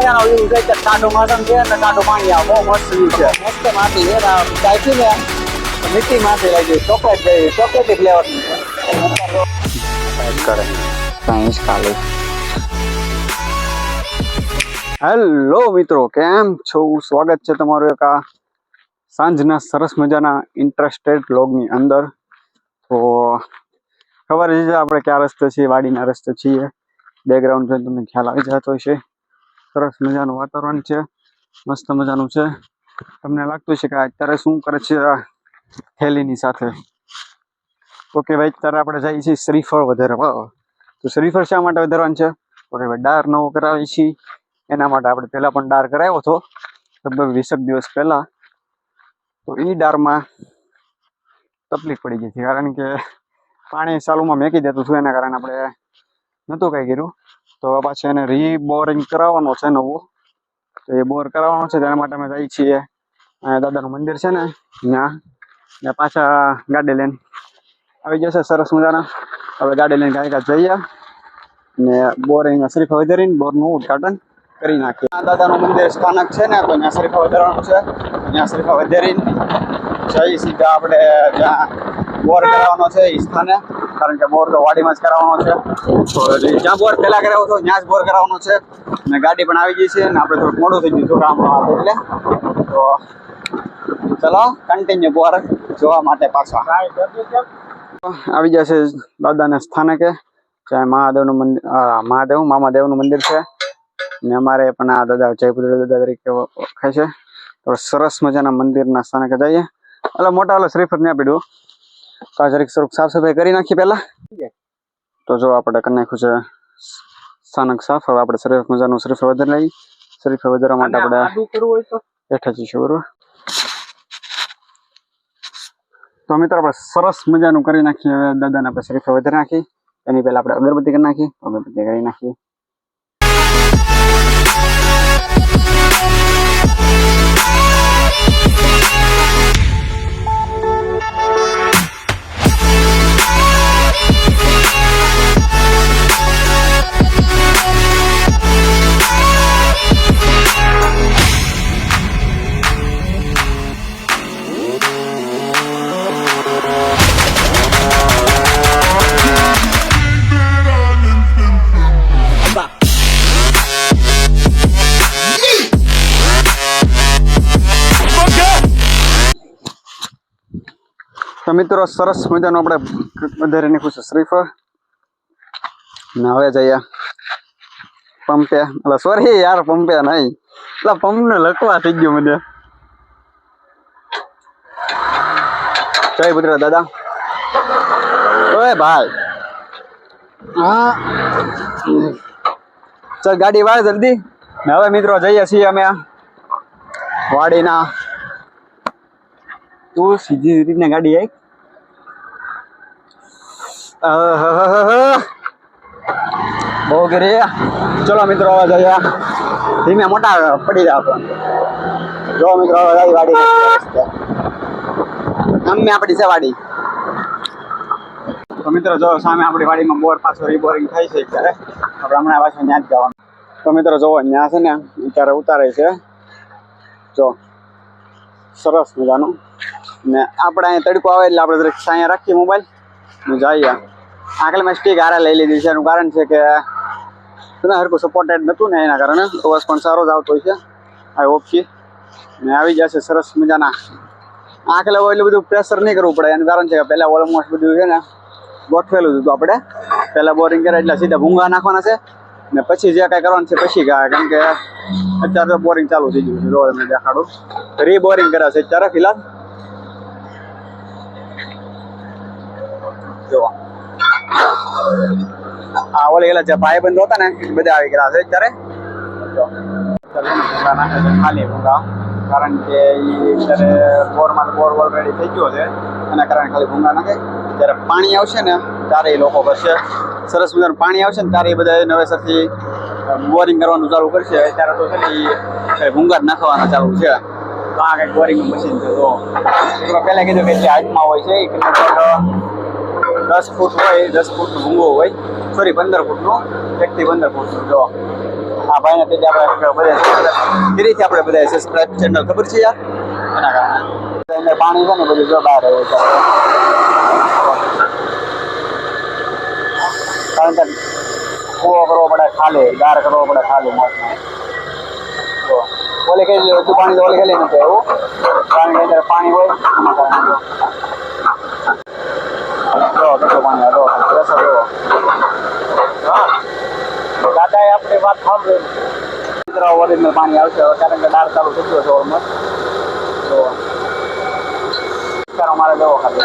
મજાનો વ્યૂ છે કે ટાઢું માધમ છે અને ટાઢું પાણી આવે બહુ મસ્ત વ્યૂ છે મસ્ત માટી છે ને મીઠી માટી લાગી ચોકલેટ જેવી ચોકલેટી ફ્લેવરની કરે સાયન્સ કાલે હેલો મિત્રો, કેમ છો? સ્વાગત છે તમારું એક આ સાંજના સરસ મજાના ઇન્ટરેસ્ટેડ બ્લોગની અંદર. તો ખબર છે આપણે ક્યાં રસ્તે છીએ, વાડીના રસ્તે છીએ. બેકગ્રાઉન્ડ જોઈને તમને ખ્યાલ આવી જતો હશે. સરસ મજાનું વાતાવરણ છે, મસ્ત મજાનું છે. તમને લાગતું છે કે અત્યારે શું કરે છે આ થેલીની સાથે. ઓકે, ભાઈ, અત્યારે આપણે જઈએ છીએ શ્રીફળ વધારવા. તો શ્રીફળ શા માટે વધારવાનું છે? ઓકે, ભાઈ, ડાર નવો કરાવીએ છીએ. એના માટે આપણે પહેલા પણ ડાર કરાવ્યો હતો, લગભગ વીસેક દિવસ પહેલા. તો એ ડારમાં તકલીફ પડી ગઈ હતી, કારણ કે પાણી ચાલુમાં મેકી દેતું હતું, એના કારણે આપણે નહોતું કાંઈ કર્યું. તો હવે પાછું એને રીબોરિંગ કરાવવાનો છે નવો. તો એ બોર કરાવવાનો છે, તેના માટે અમે જઈએ છીએ. દાદાનું મંદિર છે ને, ત્યાં. ને પાછા ગાડી લઈને આવી જશે, સરસ મજાના. હવે ગાડી લઈને ગાય જઈએ. ને બોરિંગ શરીફા વધારીને બોરનું ઉદઘાટન કરી નાખીએ. દાદાનું મંદિર સ્થાનક છે ને તો ત્યાં શરીફા વધારવાનું છે. ત્યાં શરીફા વધારીને જઈ સીધા આપણે જ્યાં બોર કરાવવાનો છે એ સ્થાને. કારણ કે બોર તો વાડીમાં જ કરાવવાનો છે. જ્યાં બોર પહેલા કરાવો હતો ત્યાં જ બોર કરાવવાનો છે. ને ગાડી પણ આવી ગઈ છે ને આપણે થોડુંક મોડું થઈ ગયું કામ એટલે. તો ચલો કન્ટિન્યુ બોર જોવા માટે પાછા. આવી જશે દાદાના સ્થાનકે જ્યાં મહાદેવનું મંદિર મહાદેવ, મામાદેવનું મંદિર છે. ને અમારે પણ આ દાદા જયપુત્ર દાદા તરીકે ઓળખાય છે. તો સરસ મજાના મંદિરના સ્થાનકે જઈએ. એટલે મોટા ઓલો શ્રીફળ ત્યાં પીડ્યું આ સ્વરૂપ સાફ સફાઈ કરી નાખીએ પહેલા. તો જો આપણે કરી નાખ્યું છે સ્થાનક સાફ હવે આપણે સરસ મજાનું શરીફ વધારે લઈએ. શરીફ વધારવા માટે આપણે બેઠા જઈશું બરોબર? તો મિત્રો આપણે સરસ મજાનું કરી નાખીએ. હવે દાદાને આપણે શરીફ વધારે નાખી એની પહેલાં આપણે અગરબત્તી કરી નાખી અગરબત્તી કરી નાખીએ. તો મિત્રો, સરસ મજાનો આપણે વધારે છે શ્રીફળ ને હવે જઈએ. પંપ્યા એટલે સોરી યાર પંપ્યા નહીં. એટલે પંપ ને લખવા થઈ ગયું મને. જય પુત્ર દાદા. ઓય ભાઈ. હા. ચાલ, ગાડી વાળ જલ્દી. ને હવે મિત્રો જઈએ છીએ અમે. વાડીના. તું સીધી રીતના ગાડી આવી. બહુ ગરી ચલો મિત્રો, હવે જઈએ. ધીમે મોટા પડી જાવ જો મિત્રો, હવે જાય વાડી અમે આપણી છે વાડી તો મિત્રો, જો સામે આપણી વાડીમાં બોર પાછો રીબોરિંગ થાય છે અત્યારે. આપણે હમણાં પાછું ત્યાં જ જવાનું. તો મિત્રો, જો ત્યાં છે ને, અત્યારે ઉતારે છે. જો, સરસ મજાનું. ને આપણે અહીંયા તડકો આવે એટલે આપણે જરાક અહીંયા રાખીએ મોબાઈલ જઈએ આગળ મેં સ્ટીક આરે લઈ લીધી છે. એનું કારણ છે કે તને હરકું સપોર્ટેડ નહોતું ને એના કારણે. અવાજ પણ સારો જ આવતો હોય છે હોપ ઓપકી ને આવી જશે સરસ મજાના. આંખ હોય એટલું બધું પ્રેશર નહીં કરવું પડે. એનું કારણ છે કે પહેલાં ઓલમોસ્ટ બધું છે ને ગોઠવેલું હતું આપણે. પહેલાં બોરિંગ કરે એટલે સીધા ભૂંગા નાખવાના છે. ને પછી જે કાંઈ કરવાનું છે પછી કાંઈ કારણ કે અત્યારે તો બોરિંગ ચાલુ થઈ ગયું છે. જો તમને દેખાડું. રી બોરિંગ કરે છે અત્યારે, ફિલહાલ. જો આ ઓલે ગયેલા જે ભાઈ બંધ હતા ને, એ બધા આવી ગયા છે અત્યારે. ખાલી ભૂંગા કારણ કે એ અત્યારે બોરમાં બોર ઓલરેડી થઈ ગયો છે. એના કારણે ખાલી ભૂંગા નાખે. જ્યારે પાણી આવશે ને, ત્યારે એ લોકો કરશે. સરસ મજાનું પાણી આવશે ને, ત્યારે એ બધા નવેસરથી બોરિંગ કરવાનું ચાલુ કરશે. અત્યારે તો છે ને એ ભૂંગા નાખવાના ચાલુ છે. તો આ કંઈક બોરિંગનું મશીન છે તો પહેલાં કીધું કે જે હાઈટમાં હોય છે, એ દસ ફૂટ હોય, દસ ફૂટનો ભૂંગો હોય. સોરી પંદર ફૂટનું. એકથી પંદર ફૂટનું જો. હા ભાઈને તે આપણે બધા ફરીથી આપણે બધા સબસ્ક્રાઇબ ચેનલ ખબર છે યાર? એના કારણે. એને પાણી છે ને બધું જો બહાર આવે કારણ કે કૂવો કરવો પડે ખાલી, ગાર કરવો પડે ખાલી મોટમાં ઓલે કઈ હતું પાણી તો ઓલે ખાલી નથી એવું કારણ કે અંદર પાણી હોય, એના કારણે. જો કેટલું પાણી હલો પ્રેશર હા પાણી આવશે કારણ કે ચાલુ થઈ છે તો વિચારો મારે જવો ખાતે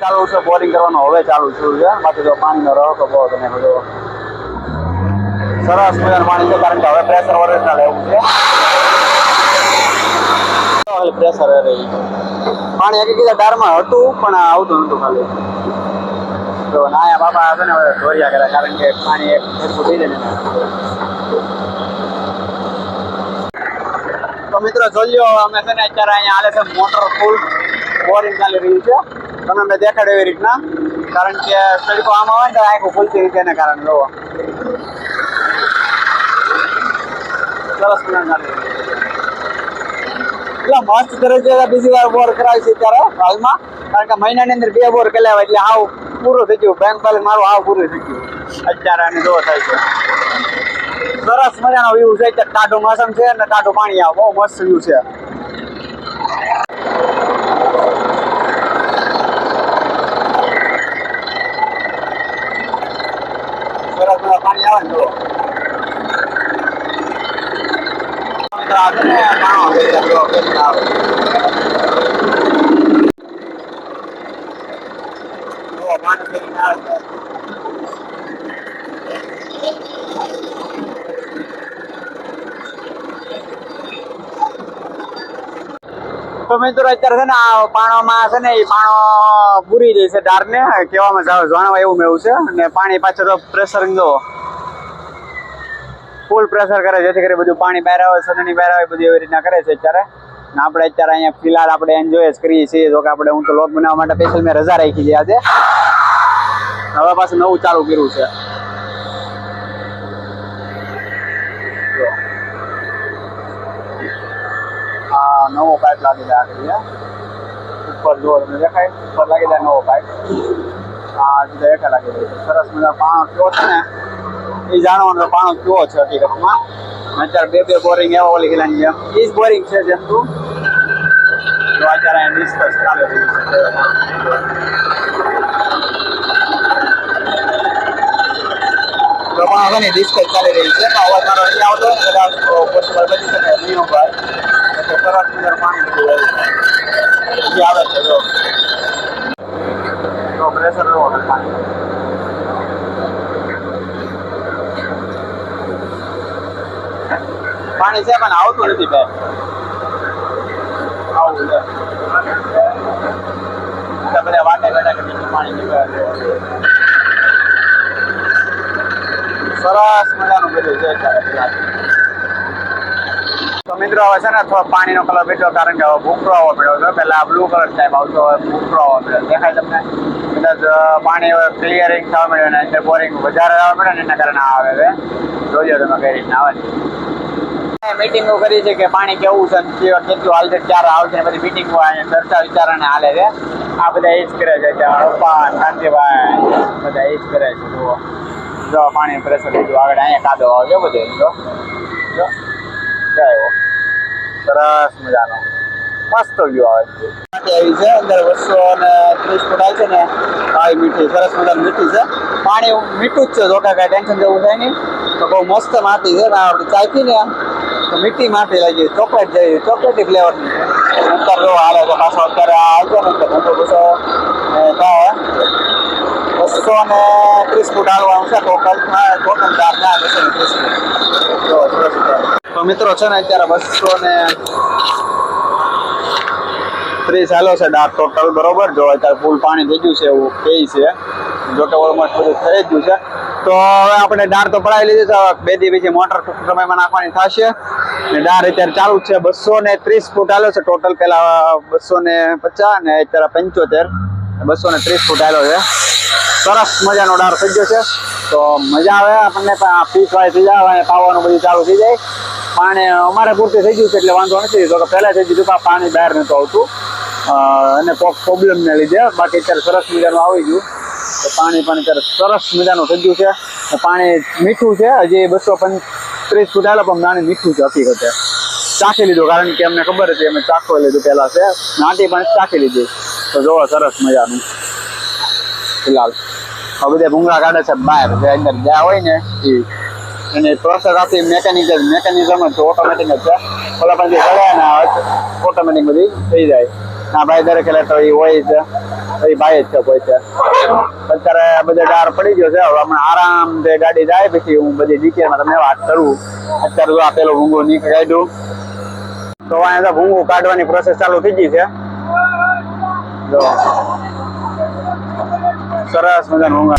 ચાલુ છે બોરિંગ કરવાનું હવે ચાલુ થયું છે બાકી જો પાણીનો રહો તો બહુ તમે બધો સરસ મજાનું પાણી છે, કારણ કે હવે પ્રેશર ઓરિજિનલ એવું છે. પ્રેશર રહી પાણી એક કીધા ડારમાં હતું, પણ આવતું નતું ખાલી. તો નાયા બાપા છે ને, હવે ધોર્યા કર્યા, કારણ કે પાણી એક સરખું થઈ જાય ને તો મિત્રો લો અમે છે ને અત્યારે અહીંયા હાલે છે મોટર ફૂલ બોરિંગ ચાલી રહ્યું છે. તમે મેં દેખાડ્યું એવી રીતના. કારણ કે સડકો આમાં હોય ને આખું ખુલતી રીતે એને કારણે, જોવો. સરસ મજાનું ચાલી રહ્યું. એટલા મસ્ત કરે બીજી વાર બોર કરાવી છે ત્યારે હાલમાં. કારણ કે મહિનાની અંદર બે બોર કરાવ્યા એટલે હાવ પૂરું થઈ ગયું. બેંક બેલેન્સ મારું હાવ પૂરું થઈ ગયું. અત્યારે આને જોવો થાય છે. સરસ મજાનો વ્યૂ છે. ટાઢું મોસમ છે અને ટાઢું પાણી આવે. બહુ મસ્ત વ્યૂ છે સરસ મજાનું પાણી આવે ને જુઓ. મિત્રો આજે ને પાણો છે એટલે જુઓ કેવી રીતના આવે. જુઓ, પાણી કેવી રીતના આવે છે. તો મિત્રો, અત્યારે છે ને આ પાણોમાં છે ને એ પાણો પૂરી જાય છે ડાર ને કહેવામાં જાણવા એવું મેવું છે. અને પાણી પાછળ તો પ્રેશર જો. ફૂલ પ્રેશર કરે, જેથી કરી બધું પાણી બહાર આવે, સનની બહાર આવે, બધું એવી રીતના કરે છે અત્યારે. ને આપણે અત્યારે અહીંયા ફિલહાલ આપણે એન્જોય જ કરીએ છીએ. જો કે આપણે હું તો લોક બનાવવા માટે સ્પેશિયલ મેં રજા રાખી છે આજે. હવે પાછું નવું ચાલુ કર્યું છે. આ નવો પાઇપ લાગી જાય ઉપર જો દેખાય? ઉપર લાગી જાય નવો પાઇપ આ એકા લાગી જાય સરસ મજા પાણી કયો છે ને. એ જાણવાનો પાણો કયો છે હકીકતમાં? અત્યારે બે બે બોરિંગ એવા ઓલી ગયેલાની જેમ એ જ બોરિંગ છે જેમ તું. તો અત્યારે અહીંયા ડિસ્કસ ચાલે તો પણ હવે ડિસ્કસ ચાલી રહી છે. પણ અવાજ મારો નહીં આવતો. કદાચ બની શકે. નહીં એટલે સરસ મજાનું પાણી આવે છે, જો. તો પ્રેશર લો પાણી પાણી છે, પણ આવતું નથી બે આવું છે બધા વાટે પાણી સરસ મજાનું બધું છે તો મિત્રો હવે છે ને થોડો પાણીનો કલર બેઠો કારણ કે હવે ભૂખરો આવવો પડ્યો છે. પહેલા બ્લુ કલર ટાઈપ આવતો, હવે ભૂખરો આવવો પડ્યો. દેખાય તમને? કદાચ પાણી ક્લિયરિંગ થવા મળ્યું અને બોરિંગ વધારે આવવા મળે ને એના કારણે આવે છે. જોજો તમે કઈ રીતના આવે છે મીટિંગો કરી છે કે પાણી કેવું છે કેટલું હાલશે, ક્યારે આવશે બધી મીટિંગો અહીંયા ચર્ચા વિચારણાને હાલે છે. આ બધા એ જ કરે છે ત્યાં પપ્પા શાંતિભાઈ બધા એ જ કરે છે. જુઓ. જો પાણી પ્રેશર લીધું. આગળ અહીંયા કાદો આવજો બધે. જો. જો. એવો સરસ મજાનો. મસ્ત વ્યૂ આવે છે. આવી છે. અંદર બસો અને ત્રીસ ફૂટ આવે છે ને. આવી મીઠી, સરસ મજાની મીઠી છે. પાણી મીઠું જ છે. જો કાંઈ ટેન્શન જેવું થાય નહીં. તો બહુ મસ્ત માટી છે. ને આપણે ચાખી ને તો મીઠી માટી લાગી, ચોકલેટ જેવી, ચોકલેટી ફ્લેવરની ઉપર જો હાલે છે, પાછો અત્યારે આ આવતો ને એટલે મોટો બસો બસો ને ત્રીસ ફૂટ હાલવાનું છે ટોટલ ટોટલ ચાર ના બસો ને ત્રીસ. તો મિત્રો છે ને, અત્યારે બસો ને ત્રીસ હાલો છે ડાર્ક ટોટલ, બરોબર? જો, અત્યારે ફૂલ પાણી થઈ ગયું છે એવું કહે છે. જો કે ઓલમોસ્ટ બધું થઈ ગયું છે. તો હવે આપણે ડાર તો પડાવી લીધી છે બે દી પછી મોટર સમયમાં નાખવાની થશે. ને ડાર અત્યારે ચાલુ છે બસો ને ત્રીસ ફૂટ આવેલો છે. ટોટલ પેલા બસો ને પચાસ ને અત્યારે પંચોતેર. બસો ને ત્રીસ ફૂટ આવેલો છે. સરસ મજાનો ડાર થઈ ગયો છે. તો મજા આવે આપણને ફીસ વાય થઈ જાય ખાવાનું બધું ચાલુ થઈ જાય. પાણી અમારે પૂરતી થઈ ગયું છે, એટલે વાંધો નથી. તો પહેલાં થઈ ગયું હતું, પાણી બહાર નહોતું આવતું. અને પ્રોબ્લેમને લીધે. બાકી અત્યારે સરસ મજાનું આવી ગયું. તો પાણી પણ અત્યારે સરસ મજાનું થઈ ગયું છે. પાણી મીઠું છે. હજી બસો ત્રીસ ફૂટ આવેલા પણ નાની મીઠું છે હકીકતે ચાખી લીધું, કારણ કે અમને ખબર હતી, અમે ચાખવા લીધું પહેલા છે. નાટી પણ ચાખી લીધી. તો જોવો, સરસ મજાનું. ફિલહાલ હવે બધા ભૂંગળા કાઢે છે બહાર, જે અંદર જ્યાં હોય ને એ એની પ્રોસેસ આપી મેકેનિક મેકેનિઝમ જ ઓટોમેટિક જ છે. ઓલા પણ જે ચડે ને ઓટોમેટિક બધી થઈ જાય. ના ભાઈ દરેક તો એ હોય છે એ ભાઈ જ છે કોઈ છે. અત્યારે બધે ડાર પડી ગયો છે. હવે હમણાં આરામથી ગાડી જાય પછી હું બધી ડિટેલમાં તમને વાત કરું. અત્યારે જો આ પેલો ભૂંગો નીકળી કાઢ્યું. તો અહીંયા ભૂંગું કાઢવાની પ્રોસેસ ચાલુ થઈ ગઈ છે. જો. સરસ મજાનો ભૂંગા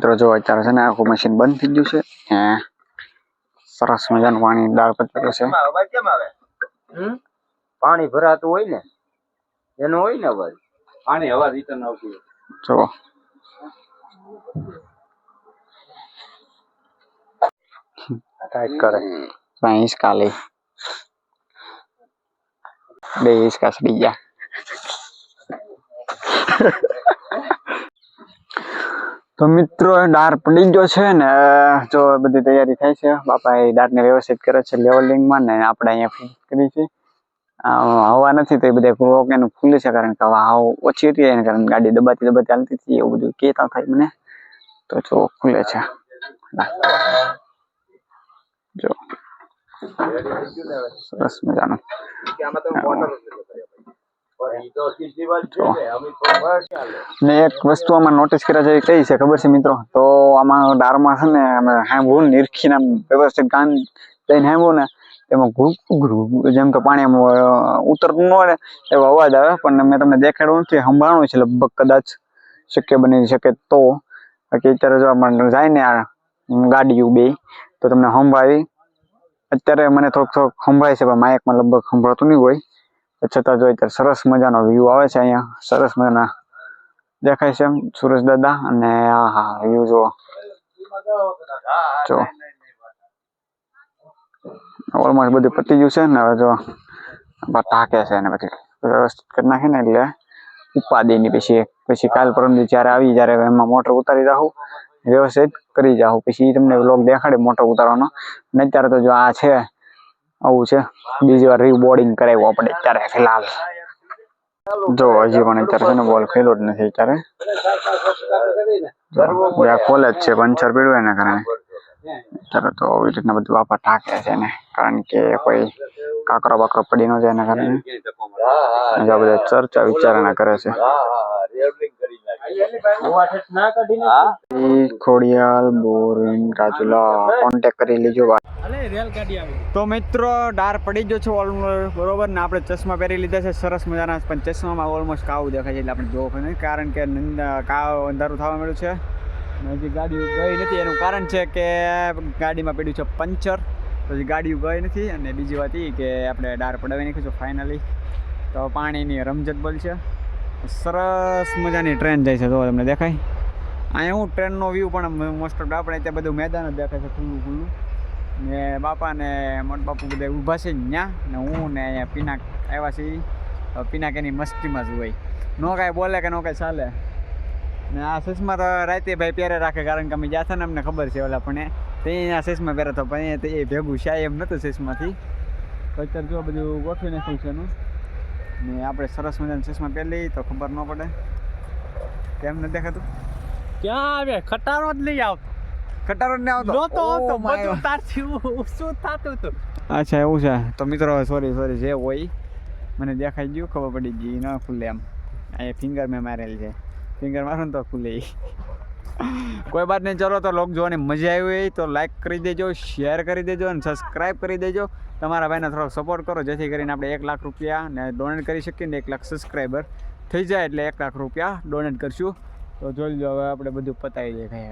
મિત્રો જો અત્યારે છે ને આખું મશીન બંધ થઈ ગયું છે. ને સરસ મજાનું પાણી દાળ પત્તું છે? પાણી ભરાતું હોય ને એનો હોય ને અવાજ? પાણી અવાજ રિટર્ન આવતી જુઓ કરે. ત્યાં હિંચકા લે. બે હિંચકા સડી ગયા તો મિત્રો ડાર પડી ગયો છે ને જો બધી તૈયારી થાય છે. બાપા એ ડારને વ્યવસ્થિત કરે છે લેવલિંગમાં ને આપણે અહીંયા ફિટ કરી છે. હવા નથી તો એ બધા ક્રોક એનું ખુલે છે કારણ કે હવા હાવ ઓછી હતી એને કારણે ગાડી દબાતી દબાતી ચાલતી હતી, એવું બધું કહેતા થાય મને. તો જો ખુલે છે. જો. સરસ મજાનું. ને એક વસ્તુ આમાં નોટિસ કર્યા જેવી કઈ છે ખબર છે મિત્રો? તો આમાં દારમાં છે ને અમે હાંભવું નિરખીને આમ વ્યવસ્થિત ગાન લઈને હાંભવું ને એમાં ઘૂ ઘૂ, જેમ કે પાણી આમ ઉતરતું ન હોય એવો અવાજ આવે, પણ મેં તમને દેખાડ્યું નથી સંભાળવું છે લગભગ કદાચ શક્ય બની શકે તો. બાકી અત્યારે જો આમાં જાય ને આ ગાડીઓ બે, તો તમને સંભાવી અત્યારે મને થોડુંક થોડુંક સંભળાય છે, પણ માયકમાં લગભગ સંભળાતું નહીં હોય. છતાં જોઈ ત્યારે સરસ મજાનો વ્યૂ આવે છે અહીંયા. સરસ મજાના દેખાય છે એમ સુરેશ દાદા અને આ હા વ્યૂ જો જો ઓલમોસ્ટ બધું પતી ગયું છે ને હવે જો તાકે છે ને પછી વ્યવસ્થિત કરી નાખે ને એટલે ઉપાદીની પછી પછી કાલ પરમ દી જ્યારે આવી જ્યારે એમાં મોટર ઉતારી રાખું વ્યવસ્થિત કરી જાઉં પછી તમને વ્લોગ દેખાડે મોટર ઉતારવાનો. ને અત્યારે તો જો આ છે આવું છે. બીજી વાર રીબોર્ડિંગ કરાવ્યું આપણે અત્યારે ફિલહાલ. જો, હજી પણ અત્યારે છે બોલ ખેલો જ નથી અત્યારે. કોલેજ છે, પંચર પીડું એના કારણે. અત્યારે તો આવી રીતના બધું બાપા ટાંકે છે ને. કારણ કે કોઈ કાકરો બાકરો પડી ન જાય એના કારણે. બધા ચર્ચા વિચારણા કરે છે. તો મિત્રો, ડાર પડી ગયો છે ઓલમોસ્ટ બરોબર? ને આપણે ચશ્મા પહેરી લીધા છે. સરસ મજાના પણ ચશ્મામાં ઓલમોસ્ટ કાવું દેખાય છે, એટલે આપણે જોવું નહીં કારણ કે કાવ, અંધારું થવા મળ્યું છે. હજી ગાડી ગઈ નથી. એનું કારણ છે કે ગાડીમાં પડ્યું છે પંચર. તો હજી ગાડી ગઈ નથી. અને બીજી વાત એ કે આપણે ડાર પડાવી નાખીશું ફાઇનલી તો પાણીની રમઝટ બોલ છે સરસ મજાની ટ્રેન જાય છે. તો તમને દેખાય. અહીંયા હું ટ્રેનનો વ્યૂ પણ મોસ્ટ ઓફ આપણે ત્યાં બધું મેદાન જ દેખાય છે ખુલ્લું ખુલ્લું. ને બાપા ને મોટ બાપુ બધા ઊભા છે ત્યાં. ને હું ને અહીંયા પીનાક આવ્યા છીએ. પીનાક એની મસ્તીમાં જ હોય. નો કાંઈ બોલે કે નો કાંઈ ચાલે. ને આ ચશ્મા તો રાતે ભાઈ પહેરે રાખે કારણ કે અમે જ્યાં ને અમને ખબર છે ઓલા પણ તે આ ચશ્મા પહેરે તો પણ એ- ભેગું શાય એમ નહોતું ચશ્માથી. અત્યારે જો બધું ગોઠવી નાખ્યું છે એનું. ને આપણે સરસ મજાના ચશ્મા પહેરી તો ખબર ન પડે. કેમ ન દેખાતું? ક્યાં આવે? ખટારો જ લઈ આવતો. ખટારો જ ને આવતો? નહોતો આવતો Oh બધું God. તારથી શું થતું હતું? અચ્છા એવું છે. તો મિત્રો સોરી સોરી જે હોય મને દેખાઈ ગયું ખબર પડી ગઈ ન ખુલે એમ. અહીંયા ફિંગર મેં મારેલ છે. ફિંગર મારું ને તો ખુલે. કોઈ વાત નહીં, ચલો તો લોક જોવાની મજા આવી હોય તો લાઈક કરી દેજો શેર કરી દેજો અને સબસ્ક્રાઈબ કરી દેજો. તમારા ભાઈને થોડોક સપોર્ટ કરો, જેથી કરીને આપણે એક લાખ રૂપિયા ને ડોનેટ કરી શકીએ ને એક લાખ સબસ્ક્રાઈબર થઈ જાય એટલે એક લાખ રૂપિયા ડોનેટ કરશું. તો જોઈ લો, હવે આપણે બધું પતાવી દઈએ કઈ